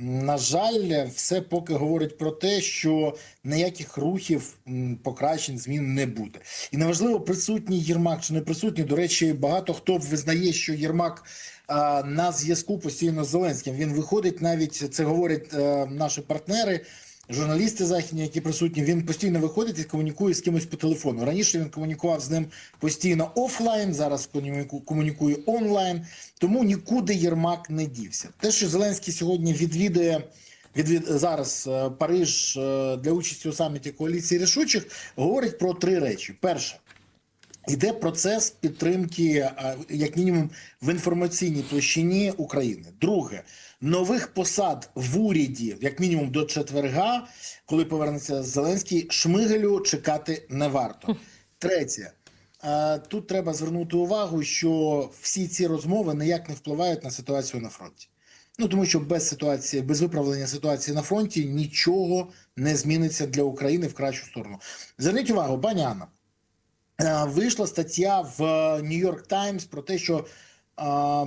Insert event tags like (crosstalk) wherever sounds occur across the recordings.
на жаль, все поки говорить про те, що ніяких рухів покращень змін не буде. І неважливо, присутній Єрмак чи не присутній. До речі, багато хто визнає, що Єрмак на зв'язку постійно з Зеленським. Він виходить навіть це говорять е, наші партнери. Журналісти західні, які присутні, він постійно виходить і комунікує з кимось по телефону. Раніше він комунікував з ним постійно офлайн, зараз комунікує онлайн. Тому нікуди Єрмак не дівся. Те, що Зеленський сьогодні відвідує відвід зараз е, Париж е, для участі у саміті коаліції рішучих, говорить про три речі: перше. Іде процес підтримки, як мінімум, в інформаційній площині України. Друге, нових посад в уряді, як мінімум до четверга, коли повернеться Зеленський, Шмигелю чекати не варто. Третє. е, Тут треба звернути увагу, що всі ці розмови ніяк не впливають на ситуацію на фронті. Ну тому що без ситуації, без виправлення ситуації на фронті нічого не зміниться для України в кращу сторону. Зверніть увагу, пані Анна. Е, Вийшла стаття в Нью-Йорк Таймс про те, що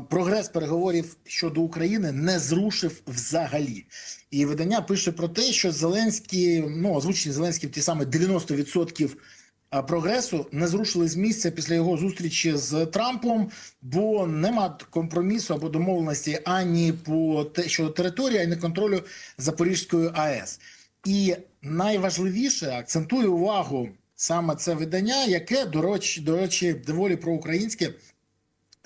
прогрес переговорів щодо України не зрушив взагалі. І видання пише про те, що Зеленський, ну озвучені Зеленським ті саме 90% прогресу не зрушили з місця після його зустрічі з Трампом, бо нема компромісу або домовленості ані по те, щодо території, ані контролю Запорізької АЕС. І найважливіше акцентує увагу саме це видання, яке до речі, до речі, доволі проукраїнське.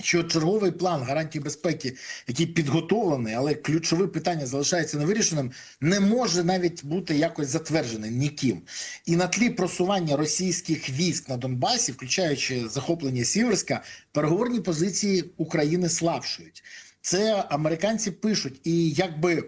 Що черговий план гарантії безпеки, який підготовлений, але ключове питання залишається невирішеним, не може навіть бути якось затверджений ніким. І на тлі просування російських військ на Донбасі, включаючи захоплення Сіверська, переговорні позиції України слабшують. Це американці пишуть, і якби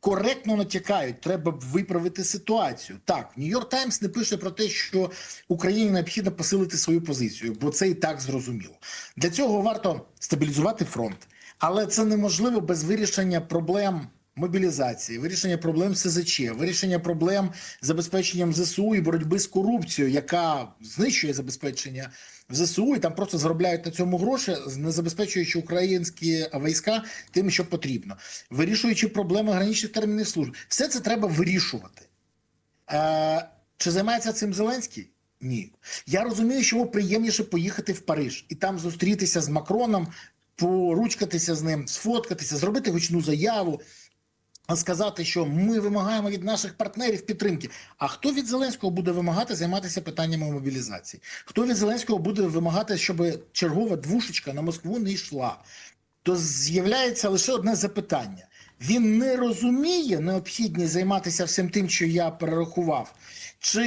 коректно натякають, треба виправити ситуацію. Так, Нью-Йорк Таймс не пише про те, що Україні необхідно посилити свою позицію, бо це і так зрозуміло. Для цього варто стабілізувати фронт, але це неможливо без вирішення проблем. Мобілізації, вирішення проблем СЗЧ, вирішення проблем забезпеченням ЗСУ і боротьби з корупцією, яка знищує забезпечення в ЗСУ, і там просто заробляють на цьому гроші, не забезпечуючи українські війська тим, що потрібно, вирішуючи проблеми граничних термінних служб. Все це треба вирішувати. Е, чи займається цим Зеленський? Ні. Я розумію, що приємніше поїхати в Париж і там зустрітися з Макроном, поручкатися з ним, сфоткатися, зробити гучну заяву, сказати, що ми вимагаємо від наших партнерів підтримки. А хто від Зеленського буде вимагати займатися питаннями мобілізації? Хто від Зеленського буде вимагати, щоб чергова двушечка на Москву не йшла? То з'являється лише одне запитання. Він не розуміє необхідність займатися всім тим, що я перерахував, чи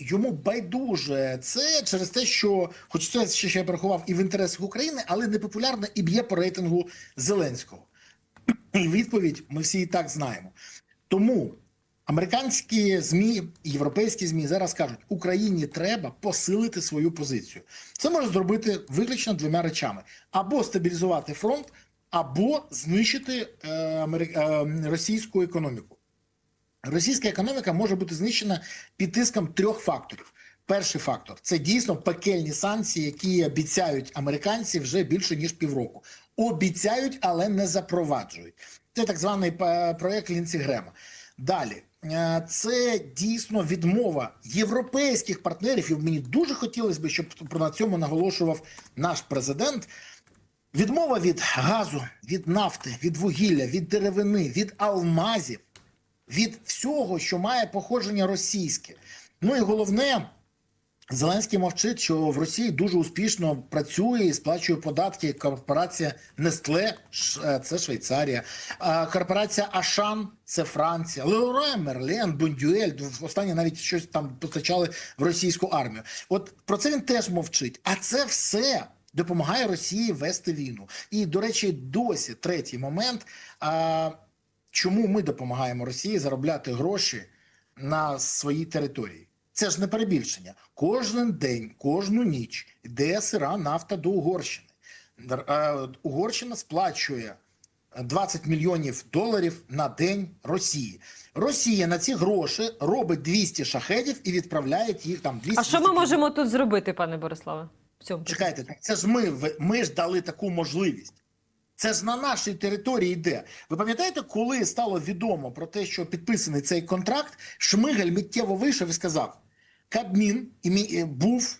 йому байдуже це через те, що хоч це що я перерахував і в інтересах України, але не популярно і б'є по рейтингу Зеленського. І відповідь ми всі і так знаємо. Тому американські змі, європейські змі зараз кажуть, Україні треба посилити свою позицію. Це може зробити виключно двома речами: або стабілізувати фронт, або знищити е, е, російську економіку. Російська економіка може бути знищена під тиском трьох факторів. Перший фактор це дійсно пекельні санкції, які обіцяють американці вже більше ніж півроку. Обіцяють, але не запроваджують. Це так званий е, проект Лінсі Грема. Далі е, це дійсно відмова європейських партнерів. І мені дуже хотілося б, щоб на цьому наголошував наш президент. Відмова від газу, від нафти, від вугілля, від деревини, від алмазів, від всього, що має походження російське. Ну і головне, Зеленський мовчить, що в Росії дуже успішно працює і сплачує податки корпорація Нестле, е, це Швейцарія, корпорація Ашан, це Франція, Лероy Мерлен, Бондюель, останні навіть щось там постачали в російську армію. От про це він теж мовчить. А це все допомагає Росії вести війну. І, до речі, досі третій момент. А, чому ми допомагаємо Росії заробляти гроші на своїй території? Це ж не перебільшення. Кожен день, кожну ніч йде сира нафта до Угорщини. Е, Угорщина сплачує 20 мільйонів доларів на день Росії. Росія на ці гроші робить 200 шахедів і відправляє їх там 200 А що ми можемо тут зробити, пане Бориславе? В цьому? Чекайте, це ж ми, ми ж дали таку можливість. Це ж на нашій території йде. Ви пам'ятаєте, коли стало відомо про те, що підписаний цей контракт, Шмигаль миттєво вийшов і сказав: Кабмін і е, був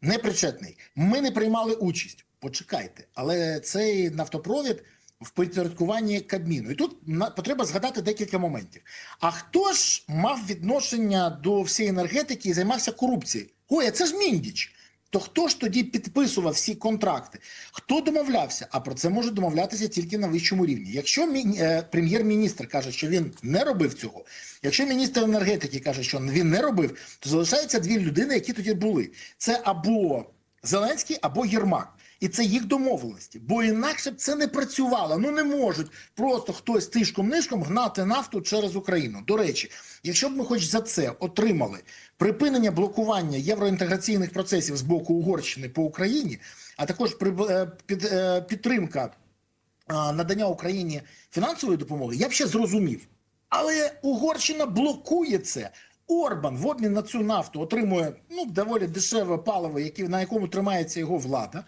непричетний. Ми не приймали участь. Почекайте, але цей нафтопровід в підпорядкуванні Кабміну. І тут потреба згадати декілька моментів. А хто ж мав відношення до всієї енергетики і займався корупцією? Ой, а це ж Міндіч. То хто ж тоді підписував всі контракти? Хто домовлявся? А про це може домовлятися тільки на вищому рівні. Якщо е, прем'єр-міністр каже, що він не робив цього, якщо міністр енергетики каже, що він не робив, то залишаються дві людини, які тоді були. Це або Зеленський, або Єрмак. І це їх домовленості, бо інакше б це не працювало. Ну не можуть просто хтось тишком-нишком гнати нафту через Україну. До речі, якщо б ми хоч за це отримали припинення блокування євроінтеграційних процесів з боку Угорщини по Україні, а також при- е, е, підтримка надання Україні фінансової допомоги, я б ще зрозумів. Але Угорщина блокує це. Орбан в обмін на цю нафту отримує ну доволі дешеве паливо, на якому тримається його влада.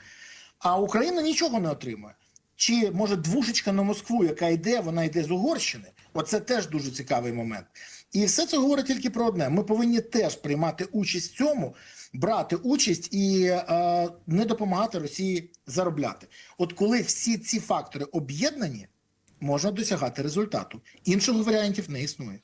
А Україна нічого не отримує. Чи може двушечка на Москву, яка йде, вона йде з Угорщини? Оце теж дуже цікавий момент. І все це говорить тільки про одне: ми повинні теж приймати участь в цьому, брати участь і е, не допомагати Росії заробляти. От коли всі ці фактори об'єднані, можна досягати результату. Інших варіантів не існує.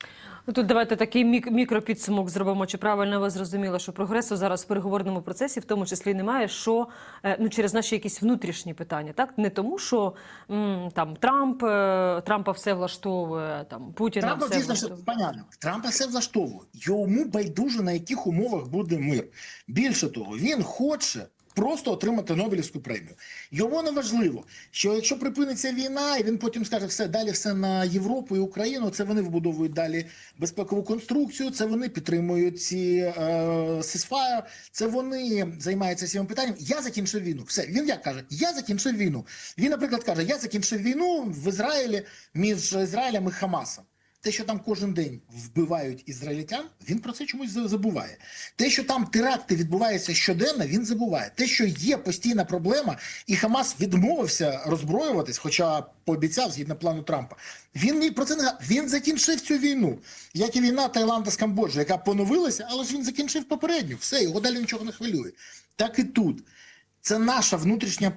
Ну, Тут давайте такий мік- мікропідсумок зробимо. Чи правильно ви зрозуміли, що прогресу зараз в переговорному процесі, в тому числі немає, що е, ну через наші якісь внутрішні питання, так не тому, що м, там Трамп е, Трампа все влаштовує, там Путіна Трампа все дійсно влаштовує. понятно. Трампа все влаштовує. Йому байдуже на яких умовах буде мир. Більше того, він хоче. Просто отримати Нобелівську премію. Йому не важливо, що якщо припиниться війна, і він потім скаже, все далі все на Європу і Україну. Це вони вбудовують далі безпекову конструкцію. Це вони підтримують ці е, сісфаєр, це вони займаються цим питанням. Я закінчив війну. Все він як каже, я закінчив війну. Він, наприклад, каже: Я закінчив війну в Ізраїлі між Ізраїлем і Хамасом. Те, що там кожен день вбивають ізраїльтян, він про це чомусь забуває. Те, що там теракти відбуваються щоденно, він забуває. Те, що є постійна проблема, і Хамас відмовився роззброюватись, хоча пообіцяв згідно плану Трампа. Він про це не він закінчив цю війну, як і війна Таїланда з Камбоджі, яка поновилася, але ж він закінчив попередню. Все, його далі нічого не хвилює. Так і тут. Це наша внутрішня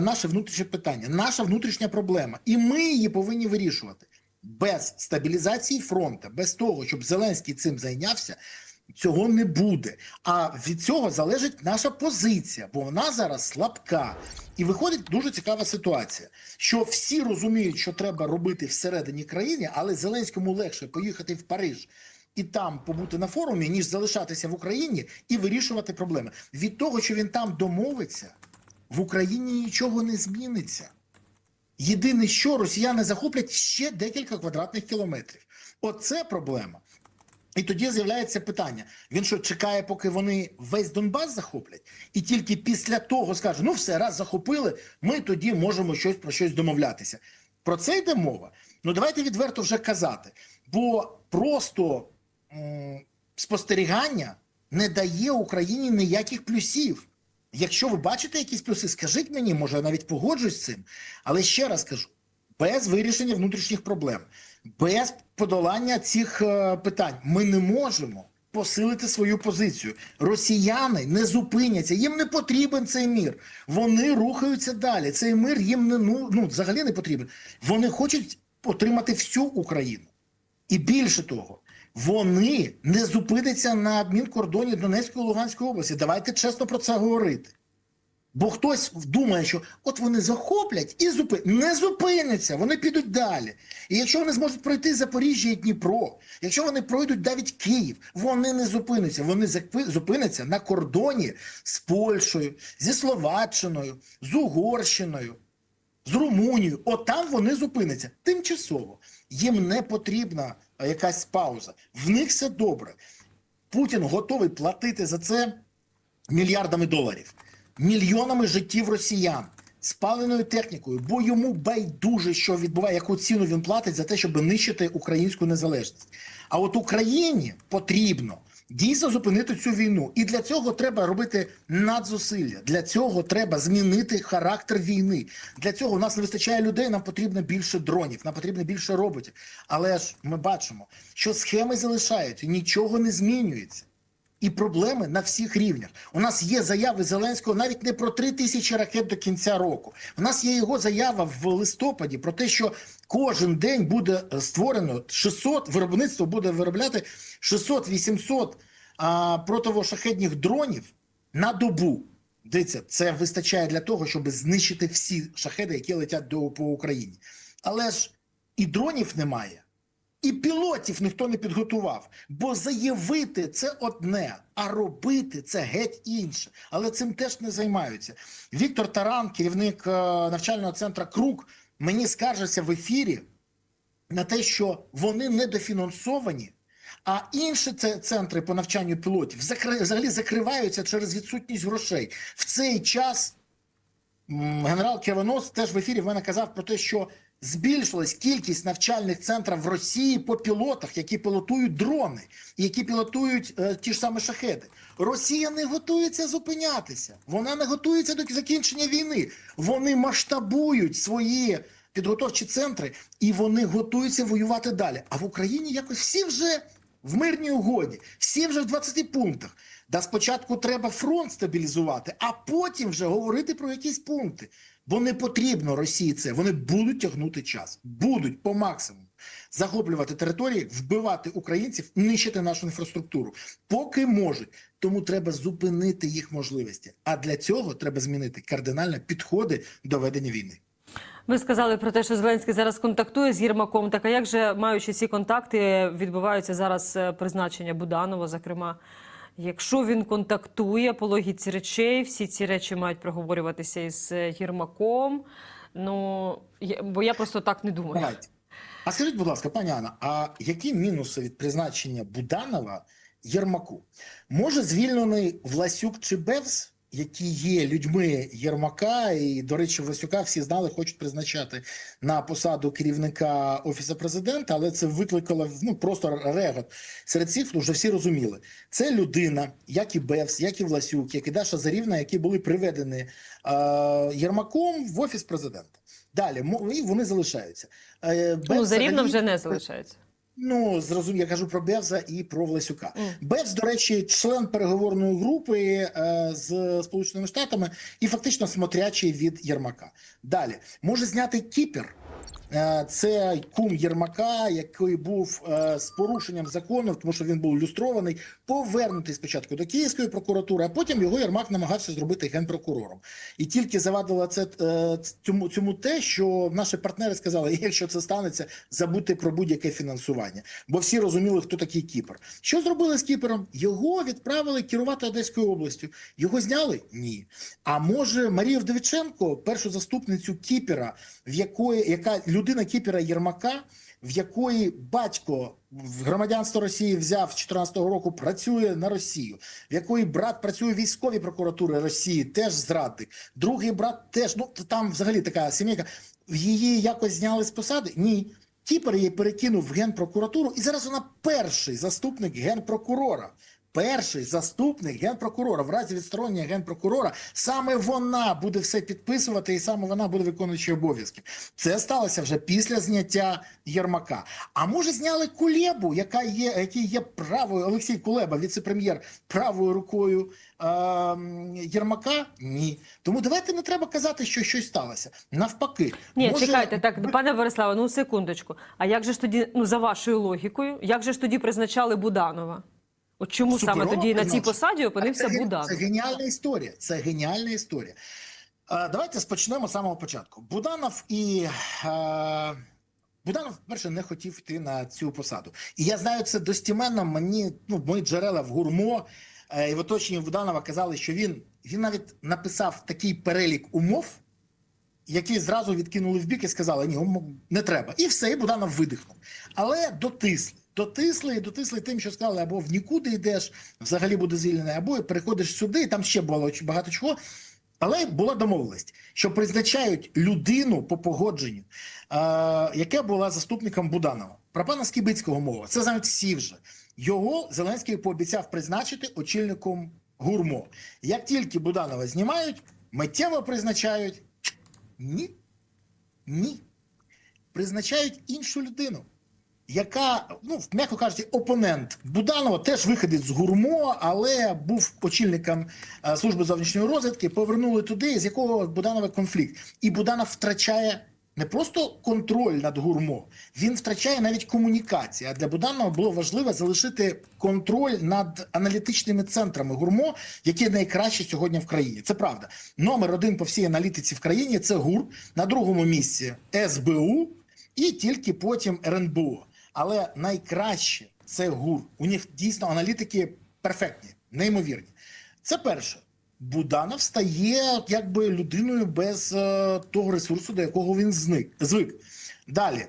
наше внутрішнє питання, наша внутрішня проблема, і ми її повинні вирішувати. Без стабілізації фронту, без того, щоб Зеленський цим зайнявся, цього не буде. А від цього залежить наша позиція, бо вона зараз слабка. І виходить дуже цікава ситуація, що всі розуміють, що треба робити всередині країни, але Зеленському легше поїхати в Париж і там побути на форумі, ніж залишатися в Україні і вирішувати проблеми. Від того, що він там домовиться, в Україні нічого не зміниться. Єдине, що росіяни захоплять ще декілька квадратних кілометрів. Оце проблема. І тоді з'являється питання: він що чекає, поки вони весь Донбас захоплять, і тільки після того скаже: ну все, раз захопили, ми тоді можемо щось про щось домовлятися. Про це йде мова. Ну давайте відверто вже казати. Бо просто м, спостерігання не дає Україні ніяких плюсів. Якщо ви бачите якісь плюси, скажіть мені, може, я навіть погоджуюсь з цим. Але ще раз кажу: без вирішення внутрішніх проблем, без подолання цих е, питань ми не можемо посилити свою позицію. Росіяни не зупиняться, їм не потрібен цей мір. Вони рухаються далі. Цей мир їм не ну, ну взагалі не потрібен. Вони хочуть отримати всю Україну. І більше того, вони не зупиняться на адмінкордоні Донецької і Луганської області. Давайте чесно про це говорити. Бо хтось думає, що от вони захоплять і зупи... не зупиняться, вони підуть далі. І якщо вони зможуть пройти Запоріжжя і Дніпро, якщо вони пройдуть навіть Київ, вони не зупиняться. Вони зупиняться на кордоні з Польщею, зі Словаччиною, з Угорщиною, з Румунією. От вони зупиняться тимчасово. Їм не потрібна якась пауза. В них все добре. Путін готовий платити за це мільярдами доларів, мільйонами життів росіян, спаленою технікою, бо йому байдуже, що відбуває, яку ціну він платить за те, щоб нищити українську незалежність. А от Україні потрібно дійсно зупинити цю війну. І для цього треба робити надзусилля. Для цього треба змінити характер війни. Для цього у нас не вистачає людей. Нам потрібно більше дронів, нам потрібно більше роботів. Але ж ми бачимо, що схеми залишаються, нічого не змінюється. І проблеми на всіх рівнях. У нас є заяви Зеленського навіть не про 3 тисячі ракет до кінця року. У нас є його заява в листопаді про те, що кожен день буде е, створено 600, виробництво буде виробляти 600-800 а, противошахедних дронів на добу. Дивіться, це вистачає для того, щоб знищити всі шахеди, які летять до по Україні. Але ж і дронів немає. І пілотів ніхто не підготував, бо заявити це одне, а робити це геть інше. Але цим теж не займаються. Віктор Таран, керівник е, навчального центру Крук, мені скаржився в ефірі на те, що вони недофінансовані, а інші це центри по навчанню пілотів взагалі закриваються через відсутність грошей. В цей час генерал Кривонос теж в ефірі в мене казав про те, що збільшилась кількість навчальних центрів в Росії по пілотах, які пілотують дрони, які пілотують е, ті ж самі шахеди. Росія не готується зупинятися. Вона не готується до закінчення війни. Вони масштабують свої підготовчі центри і вони готуються воювати далі. А в Україні якось всі вже в мирній угоді, всі вже в 20 пунктах. Да спочатку треба фронт стабілізувати, а потім вже говорити про якісь пункти. Бо не потрібно Росії це. Вони будуть тягнути час, будуть по максимуму захоплювати території, вбивати українців, нищити нашу інфраструктуру, поки можуть. Тому треба зупинити їх можливості. А для цього треба змінити кардинально підходи до ведення війни. Ви сказали про те, що Зеленський зараз контактує з Єрмаком. Так а як же, маючи ці контакти, відбуваються зараз е, призначення Буданова, зокрема? Якщо він контактує по логіці речей, всі ці речі мають проговорюватися із е, Єрмаком. Ну я- бо я просто так не думаю. Давайте. А скажіть, будь ласка, пані Анна, а які мінуси від призначення Буданова Єрмаку? Може звільнений Власюк чи Бевс, які є людьми Єрмака, і, до речі, Власюка всі знали, хочуть призначати на посаду керівника Офісу президента, але це викликало ну, просто регот серед всіх, тому що всі розуміли. Це людина, як і Бевс, як і Власюк, як і Даша Зарівна, які були приведені е, Єрмаком в Офіс президента. Далі, і вони залишаються. Е, Ну, Бевс зарівно взагалі- вже не залишається. Ну, зрозумів, я кажу про Бевза і про Власюка. Mm. Бевз, до речі, член переговорної групи е, з Сполученими Штатами і фактично смотрячий від Єрмака. Далі може зняти Кіпер. Е, Це кум Єрмака, який був е, з порушенням закону, тому що він був люстрований, повернутий спочатку до Київської прокуратури, а потім його Єрмак намагався зробити генпрокурором. І тільки завадило це е, цьому, цьому те, що наші партнери сказали, (laughs) якщо це станеться, забудьте про будь-яке фінансування. Бо всі розуміли, хто такий Кіпр. Що зробили з Кіпером? Його відправили керувати Одеською областю. Його зняли? Ні. А може Марія Вдовиченко, першу заступницю Кіпера, в якої яка людина Кіпера Єрмака, в якої батько громадянство Росії взяв з 14-го року, працює на Росію, в якої брат працює в військовій прокуратурі Росії, теж зрадник. Другий брат теж ну там взагалі така сімейка. Її якось зняли з посади? Ні. Кіпер її перекинув в генпрокуратуру, і зараз вона перший заступник генпрокурора. Перший заступник генпрокурора в разі відсторонення генпрокурора саме вона буде все підписувати, і саме вона буде виконуючи обов'язки. Це сталося вже після зняття Єрмака. А може зняли Кулебу, яка є, який є правою Олексій Кулеба, віце-прем'єр, правою рукою е, Єрмака? Ні. Тому давайте не треба казати, що щось сталося. Навпаки, Ні, може, чекайте, так, пане Бориславе, ну секундочку. А як же ж тоді, ну за вашою логікою, як же ж тоді призначали Буданова? От чому саме тоді на цій посаді опинився це, Буданов? Це геніальна історія. Це геніальна історія. Давайте спочнемо з самого початку. Буданов і. Буданов, перше, не хотів йти на цю посаду. І я знаю це достіменно. Мені ну, мої джерела в гурмо е, і в оточенні Буданова казали, що він, він навіть написав такий перелік умов, які зразу відкинули в бік і сказали, ні, не треба. І все, і Буданов видихнув. Але дотисли. Дотисли і дотисли тим, що сказали, або в нікуди йдеш, взагалі буде звільнений, або переходиш сюди, і там ще було багато чого. Але була домовленість, що призначають людину по погодженню, е, яка була заступником Буданова. Про пана Скібицького мова. Це знають всі вже. Його Зеленський пообіцяв призначити очільником гурмо. Як тільки Буданова знімають, миттєво призначають. Ні. Ні. Призначають іншу людину, яка, ну, м'яко кажучи, опонент Буданова, теж виходить з гурмо, але був очільником е, служби зовнішньої розвідки. Повернули туди, з якого Буданова конфлікт. І Буданов втрачає не просто контроль над гурмо, він втрачає навіть комунікацію. А для Буданова було важливо залишити контроль над аналітичними центрами гурмо, які найкращі сьогодні в країні. Це правда. Номер один по всій аналітиці в країні це ГУР, на другому місці СБУ і тільки потім РНБО. Але найкраще це ГУР. У них дійсно аналітики перфектні, неймовірні. Це перше. Буданов стає якби людиною без е, того ресурсу, до якого він зник, звик. Далі.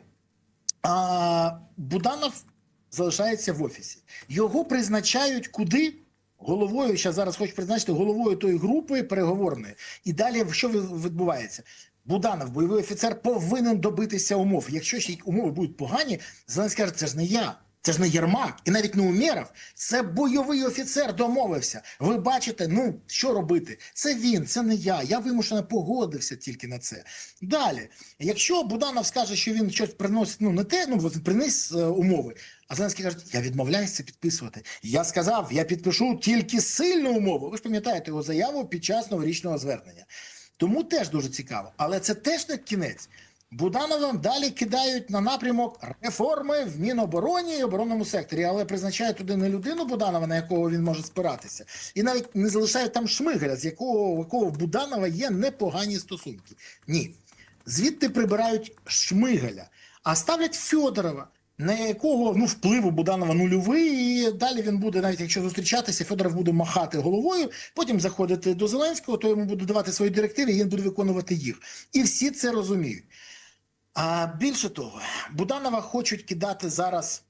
А, Буданов залишається в офісі. Його призначають куди? Головою, ще зараз хочу призначити головою тої групи переговорної. І далі що відбувається? Буданов, бойовий офіцер, повинен добитися умов. Якщо ще й умови будуть погані, Зеленський каже, це ж не я. Це ж не Єрмак і навіть не Умєров. Це бойовий офіцер домовився. Ви бачите, ну що робити? Це він, це не я. Я вимушено погодився тільки на це. Далі, якщо Буданов скаже, що він щось приносить, ну не те, ну приніс е, умови. А Зеленський каже, я відмовляюся підписувати. Я сказав, я підпишу тільки сильну умову. Ви ж пам'ятаєте його заяву під час новорічного звернення. Тому теж дуже цікаво. Але це теж не кінець. Буданова далі кидають на напрямок реформи в Мінобороні і оборонному секторі, але призначають туди не людину Буданова, на якого він може спиратися, і навіть не залишають там Шмигаля, з якого, якого в Буданова є непогані стосунки. Ні. Звідти прибирають Шмигаля, а ставлять Федорова, на якого ну, впливу Буданова нульовий, і далі він буде, навіть якщо зустрічатися, Федоров буде махати головою, потім заходити до Зеленського, то йому буде давати свої директиви, і він буде виконувати їх. І всі це розуміють. А більше того, Буданова хочуть кидати зараз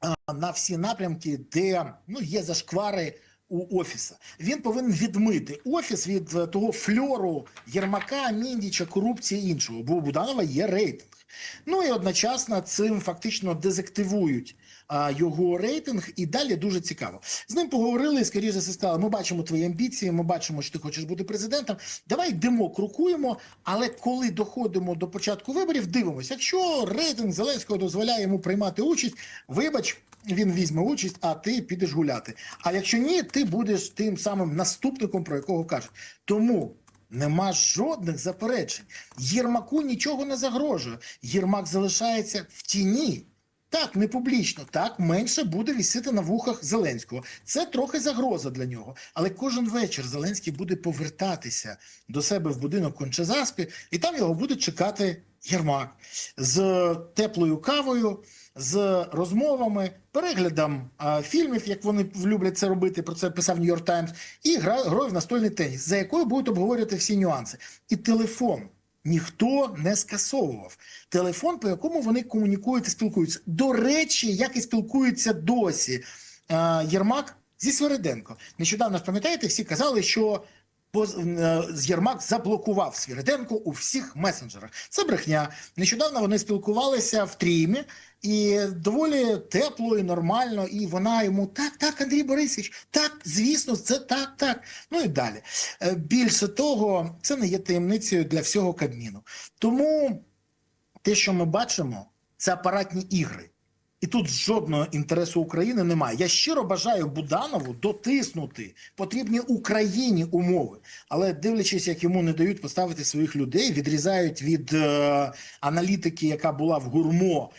а, на всі напрямки, де ну, є зашквари у офіса. Він повинен відмити офіс від е, того фльору Єрмака, Міндіча, корупції і іншого, бо у Буданова є рейтинг. Ну і одночасно цим фактично дезактивують а, його рейтинг, і далі дуже цікаво. З ним поговорили, скоріше за сказали, ми бачимо твої амбіції, ми бачимо, що ти хочеш бути президентом. Давай йдемо, крокуємо. Але коли доходимо до початку виборів, дивимося, якщо рейтинг Зеленського дозволяє йому приймати участь, вибач, він візьме участь, а ти підеш гуляти. А якщо ні, ти будеш тим самим наступником, про якого кажуть. Тому. Нема жодних заперечень. Єрмаку нічого не загрожує. Єрмак залишається в тіні. Так, не публічно, так менше буде вісити на вухах Зеленського. Це трохи загроза для нього. Але кожен вечір Зеленський буде повертатися до себе в будинок Кончезаспі, і там його буде чекати Єрмак з теплою кавою, з розмовами, переглядом а, фільмів, як вони люблять це робити. Про це писав Нью-Йорк Таймс, і грою в настольний теніс, за якою будуть обговорювати всі нюанси. І телефон. Ніхто не скасовував телефон, по якому вони комунікують і спілкуються. До речі, як і спілкуються досі Єрмак зі Свериденко. Нещодавно пам'ятаєте, всі казали, що Єрмак заблокував Свириденко у всіх месенджерах. Це брехня. Нещодавно вони спілкувалися в трімі. І доволі тепло і нормально, і вона йому так, так, Андрій Борисович, так, звісно, це так, так. Ну і далі. Е, Більше того, це не є таємницею для всього Кабміну. Тому те, що ми бачимо, це апаратні ігри. І тут жодного інтересу України немає. Я щиро бажаю Буданову дотиснути потрібні Україні умови, але дивлячись, як йому не дають поставити своїх людей, відрізають від е, аналітики, яка була в гурмо,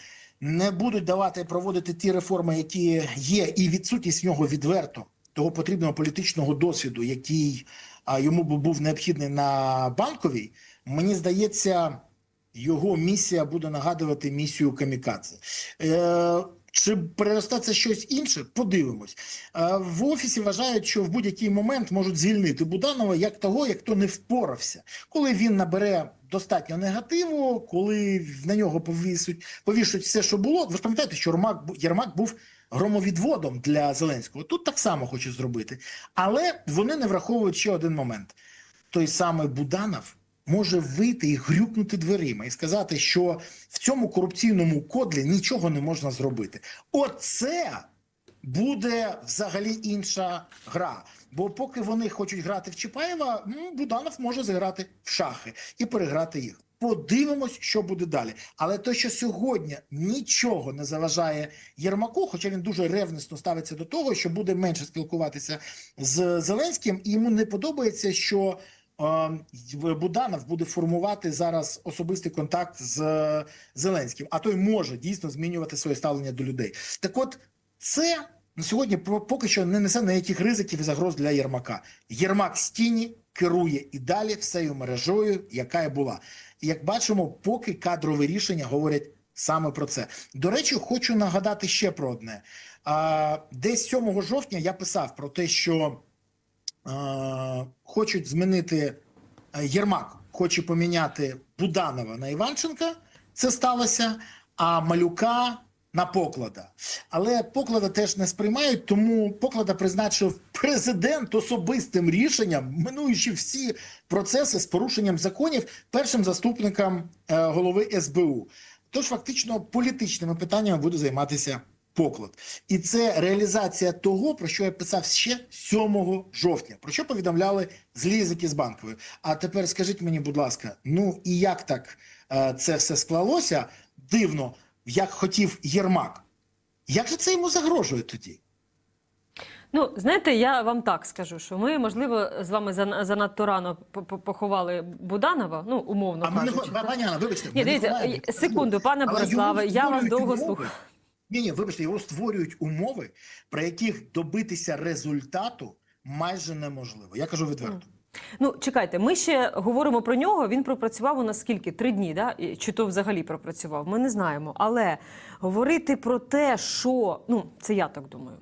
не будуть давати проводити ті реформи, які є, і відсутність в нього відверто того потрібного політичного досвіду, який а, йому б був необхідний на банковій. Мені здається, його місія буде нагадувати місію Камікадзе. Е, чи переросте це щось інше? Подивимось. Е, в офісі вважають, що в будь-який момент можуть звільнити Буданова як того, як хто не впорався. Коли він набере достатньо негативу, коли на нього повісуть, повішуть все, що було. Ви ж пам'ятаєте, що бу- Єрмак був громовідводом для Зеленського. Тут так само хочуть зробити. Але вони не враховують ще один момент: той самий Буданов може вийти і грюкнути дверима і сказати, що в цьому корупційному кодлі нічого не можна зробити. Оце буде взагалі інша гра. Бо поки вони хочуть грати в Чапаєва, м, Буданов може зіграти в шахи і переграти їх. Подивимось, що буде далі. Але те, що сьогодні нічого не заважає Єрмаку, хоча він дуже ревнисно ставиться до того, що буде менше спілкуватися з Зеленським, і йому не подобається, що Буданов буде формувати зараз особистий контакт з е, Зеленським, а той може дійсно змінювати своє ставлення до людей. Так от це на сьогодні поки що не несе ніяких ризиків і загроз для Єрмака. Єрмак з тіні керує і далі всею мережою, яка і була. І як бачимо, поки кадрові рішення говорять саме про це. До речі, хочу нагадати ще про одне. Десь 7 жовтня я писав про те, що хочуть змінити е, Єрмак, хоче поміняти Буданова на Іванченка. Це сталося, а Малюка на поклада. Але поклада теж не сприймають, тому поклада призначив президент особистим рішенням, минуючи всі процеси з порушенням законів першим заступником е, голови СБУ. Тож фактично політичними питаннями буде займатися поклад. І це реалізація того, про що я писав ще 7 жовтня, про що повідомляли злі язики з банкової. А тепер скажіть мені, будь ласка, ну і як так е, це все склалося дивно, як хотів Єрмак? Як же це йому загрожує тоді? Ну, знаєте, я вам так скажу, що ми, можливо, з вами зан- занадто рано по- по- поховали Буданова, ну, умовно А ми не кажучи. пані Анна, вибачте, Ні, дивіться, секунду, пане Бориславе, я вас довго слухаю. Ні, ні, вибачте, його створюють умови, при яких добитися результату майже неможливо. Я кажу відверто. Ну, чекайте, ми ще говоримо про нього. Він пропрацював у нас скільки? Три дні, да? Чи то взагалі пропрацював? Ми не знаємо. Але говорити про те, що ну це я так думаю.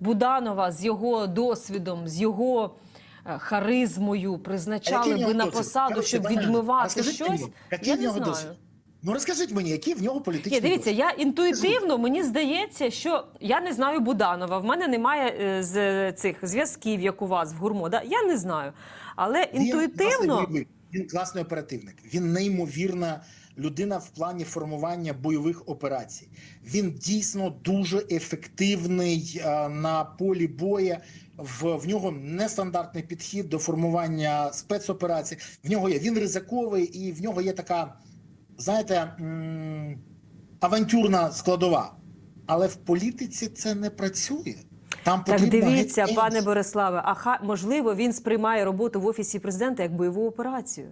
Буданова з його досвідом, з його е, харизмою призначали би на посаду, щоб відмивати щось. я не знаю. Ну розкажіть мені, який в нього політичний Ні, дивіться, я інтуїтивно мені здається, що я не знаю Буданова. В мене немає е, з цих зв'язків, як у вас в гурмо. Да? Я не знаю. Але інтуїтивно. бойовик, Він класний оперативник. Він неймовірна людина в плані формування бойових операцій. Він дійсно дуже ефективний е, на полі бою. В, в нього нестандартний підхід до формування спецоперацій. В нього є він ризиковий, і в нього є така, знаєте, авантюрна складова. Але в політиці це не працює. Там Так дивіться, пане. Бориславе, а ха, можливо, він сприймає роботу в офісі президента як бойову операцію.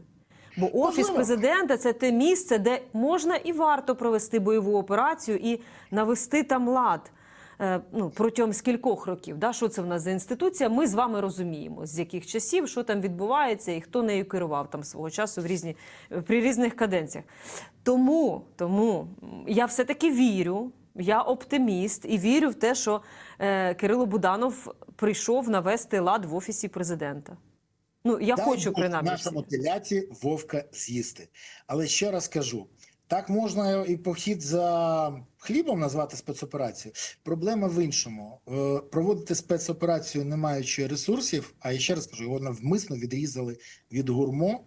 Бо офіс президента це те місце, де можна і варто провести бойову операцію і навести там лад. Е, Ну, протягом скількох років, да, що це в нас за інституція, ми з вами розуміємо, з яких часів, що там відбувається і хто нею керував там свого часу в різні, при різних каденціях. Тому, тому я все-таки вірю, я оптиміст і вірю в те, що е, Кирило Буданов прийшов навести лад в офісі президента. Ну, я Дай хочу принаймні. нашому теляті вовка з'їсти. Але ще раз кажу: так можна і похід за хлібом назвати спецоперацію. Проблема в іншому: Е, проводити спецоперацію, не маючи ресурсів. А я ще раз кажу, його навмисно відрізали від гурмо.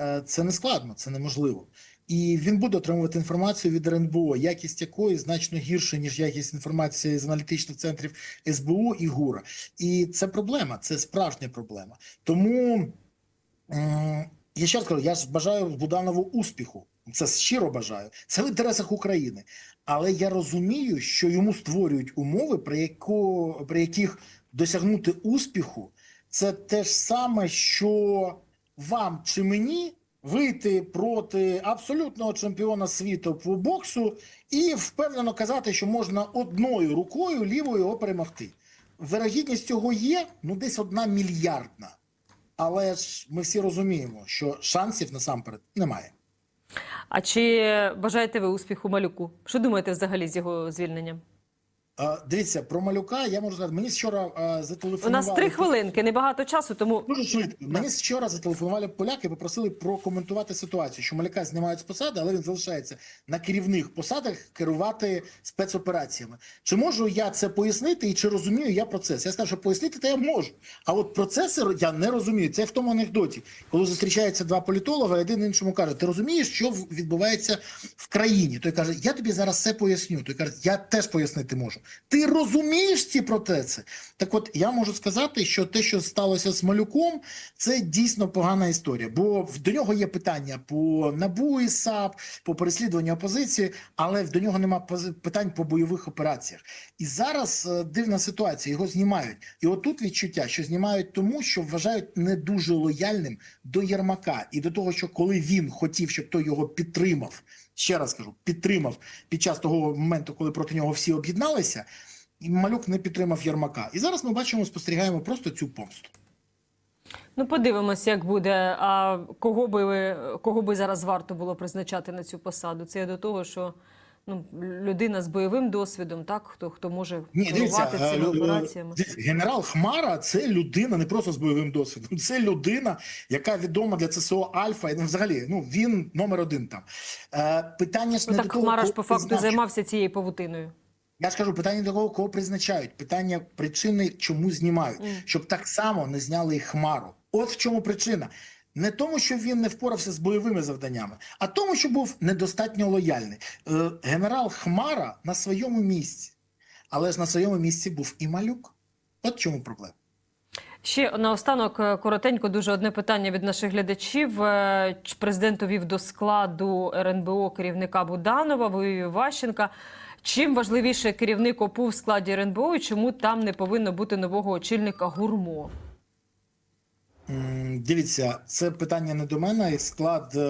Е, Це не складно, це неможливо. І він буде отримувати інформацію від РНБО, якість якої значно гірше, ніж якість інформації з аналітичних центрів СБУ і ГУРа. І це проблема, це справжня проблема. Тому я ще раз кажу, я ж бажаю Буданову успіху. Це щиро бажаю. Це в інтересах України. Але я розумію, що йому створюють умови, при, яко, при яких досягнути успіху, це те ж саме, що вам чи мені вийти проти абсолютного чемпіона світу по боксу і впевнено казати, що можна одною рукою лівою його перемогти. Вирогідність цього є ну десь одна мільярдна. Але ж ми всі розуміємо, що шансів насамперед немає. А чи бажаєте ви успіху малюку? Що думаєте взагалі з його звільненням? Дивіться, про малюка я можу сказати, мені вчора е, У нас три хвилинки, небагато часу, тому Дуже швидко. Мені вчора зателефонували поляки, попросили прокоментувати ситуацію, що маляка знімають з посади, але він залишається на керівних посадах керувати спецопераціями. Чи можу я це пояснити і чи розумію я процес? Я скажу, що пояснити то я можу. А от процеси я не розумію. Це в тому анекдоті, коли зустрічаються два політолога, один іншому каже: Ти розумієш, що відбувається в країні? Той каже: Я тобі зараз все поясню. Той каже, я теж пояснити можу. Ти розумієш ці процеси? Так от я можу сказати, що те, що сталося з малюком, це дійсно погана історія. Бо до нього є питання по НАБУ і САП, по переслідуванню опозиції, але до нього нема питань по бойових операціях. І зараз е, дивна ситуація, його знімають. І отут відчуття, що знімають тому, що вважають не дуже лояльним до Єрмака і до того, що коли він хотів, щоб той його підтримав, ще раз кажу, підтримав під час того моменту, коли проти нього всі об'єдналися. І малюк не підтримав Єрмака. І зараз ми бачимо, спостерігаємо просто цю помсту. ну подивимося, як буде. А кого би кого би зараз варто було призначати на цю посаду? Це до того, що ну людина з бойовим досвідом, так хто хто може Ні, керувати е, цими операціями. генерал Хмара це людина не просто з бойовим досвідом. Це людина, яка відома для ЦСО Альфа. І ну, взагалі, ну він номер один там. Е, питання ж Ну, не так до Хмара ж по факту призначать. займався цією павутиною. Я ж кажу, питання до кого, кого призначають. Питання причини, чому знімають, Мгм. щоб так само не зняли і Хмару. От в чому причина. Не тому, що він не впорався з бойовими завданнями, а тому, що був недостатньо лояльний. Е, генерал Хмара на своєму місці, але ж на своєму місці був і малюк. От чому проблема. Ще наостанок е, коротенько дуже одне питання від наших глядачів. Е, Президент увів до складу РНБО керівника Буданова, воює Ващенка. Чим важливіше керівник ОПУ в складі РНБО і чому там не повинно бути нового очільника гурмо? Дивіться, це питання не до мене. і Склад е,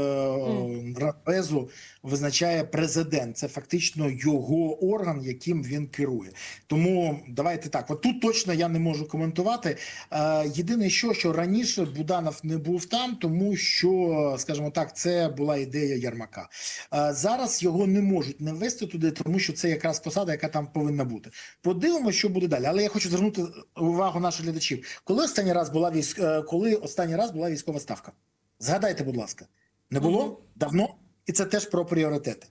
Радбезу визначає президент. Це фактично його орган, яким він керує. Тому давайте так. От тут точно я не можу коментувати. Е, єдине, що що раніше Буданов не був там, тому що, скажімо так, це була ідея Ярмака. Е, зараз його не можуть не ввести туди, тому що це якраз посада, яка там повинна бути. Подивимося, що буде далі. Але я хочу звернути увагу наших глядачів. Коли останній раз була військ... е, коли останній раз була військова ставка? Згадайте, будь ласка, не було давно, і це теж про пріоритети.